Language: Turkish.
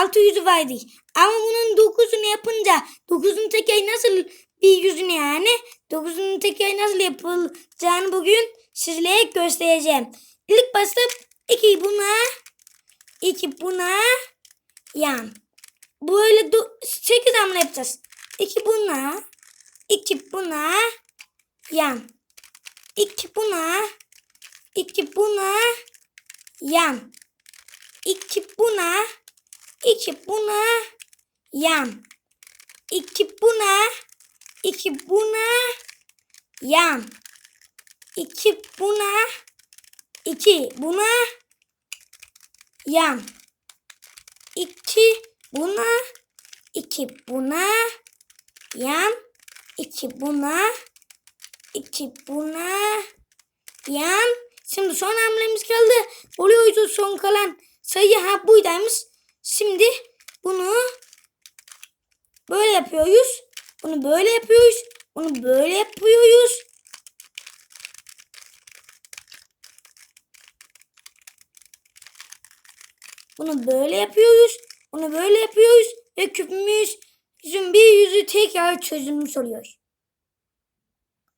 altı yüzü vardı. Ama bunun dokuzunu yapınca dokuzun tekeri nasıl bir yüzünü yani dokuzun tekeri nasıl yapılacağını bugün sizlere göstereceğim. İlk basıp iki buna iki buna yan. Böyle sekiz hamle yapacağız. İki buna iki buna yan. İki buna iki buna yan. İki buna iki buna yan. İki buna iki buna yan. İki buna iki buna yan. İki buna iki buna yan. İki buna iki buna yan. Şimdi son hamlemiz kaldı. Oluyor son kalan sayı ha buydaymış. Şimdi bunu böyle yapıyoruz. Bunu böyle yapıyoruz. Bunu böyle yapıyoruz. Bunu böyle yapıyoruz. Bunu böyle yapıyoruz. Ve küpümüzün bir yüzü tekrar çözülmüş oluyor.